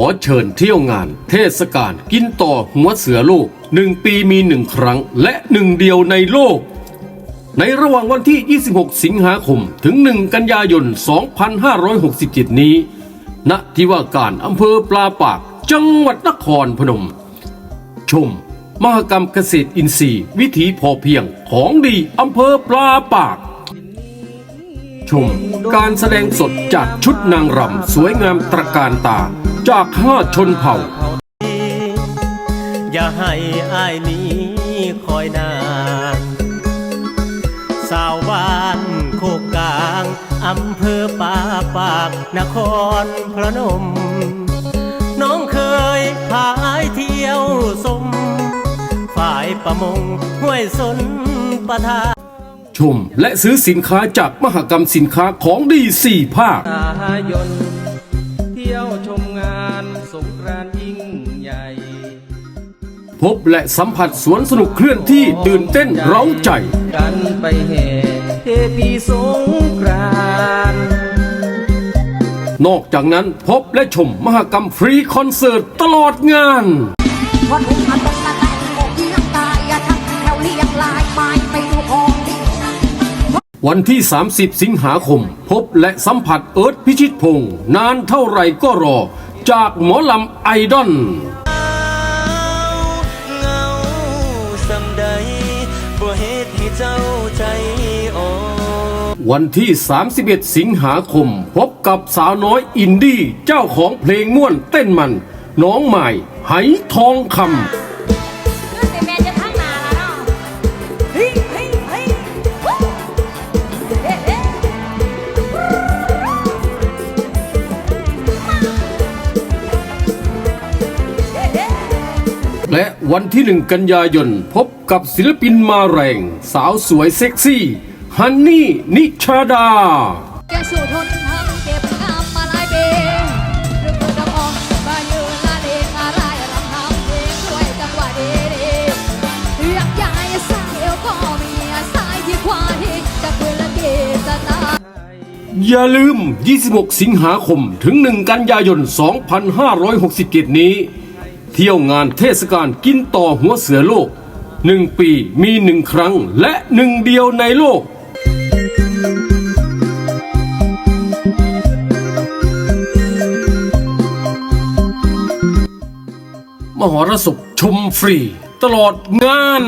อเชิญเที่ยวงาน เทศกาลกินต่อหัวเสือโลกหนึ่งปีมีหนึ่งครั้ง และหนึ่งเดียวในโลก ในระหว่างวันที่ 26 สิงหาคม ถึง 1 กันยายน 2567 นี้ ณ ที่ว่าการอำเภอปลาปาก จังหวัดนครพนม ชม มหกรรมเกษตรอินทรีย์ วิถีพอเพียงของดีอำเภอปลาปากชมการแสดงสดจากชุดนางรำสวยงามตระการตา จากห้าชนเผ่า อย่าให้อายนี้คอยนานสาวบ้านโคกกลางอำเภอป่าปากนครพนม น้องเคยพาอายเที่ยวสม ฝ่ายประมงห้วยสนประทานชมและซื้อสินค้าจากมหกรรมสินค้าของดีสี่ภาคตายนเที่ยวชม งานสงกรานต์ยิ่งใหญ่ พบและสัมผัสสวนสนุกเคลื่อนที่ตื่นเต้นเร้าใจ กันไปแห่เทพีสงกรานต์นอกจากนั้นพบและชมมหกรรมฟรีคอนเสิร์ตตลอดงาน วันหุมาตรงละไงอกเลี้ยงตายอย่าทักแถวเรียงลายไปไปดูของดี วันที่ 30 สิงหาคม พบและสัมผัสเอิร์ธพิชิตพงศ์นานเท่าไหร่ก็รอ จากหมอลำไอดอลเงาสำใดบ่เหตุให้เจ้าใจอ่อนวันที่ 31 สิงหาคม พบกับสาวน้อยอินดี้ เจ้าของเพลงม่วนเต้นมัน น้องใหม่ไหทองคำ และวันที่หนึ่งกันยายนพบกับศิลปินมาแรง สาวสวยเซ็กซี่ฮันนี่นิชาดา แกสู้ทนทำเก็บงามมาหลายปีเรื่องมือดำออนมายนละเลงอะไรรำทำเพลงด้วยจังหวะดีๆอยากย้ายสายเอวก็มีสายที่ขวาที่จะเพื่อละเกตนาอย่าลืม 26 สิงหาคมถึง 1 กันยายน 2567 นี้ เที่ยวงานเทศกาลกินต่อหัวเสือโลก1ปีมีหนึ่งครั้งและหนึ่งเดียวในโลก มหรสพชมฟรี ตลอดงาน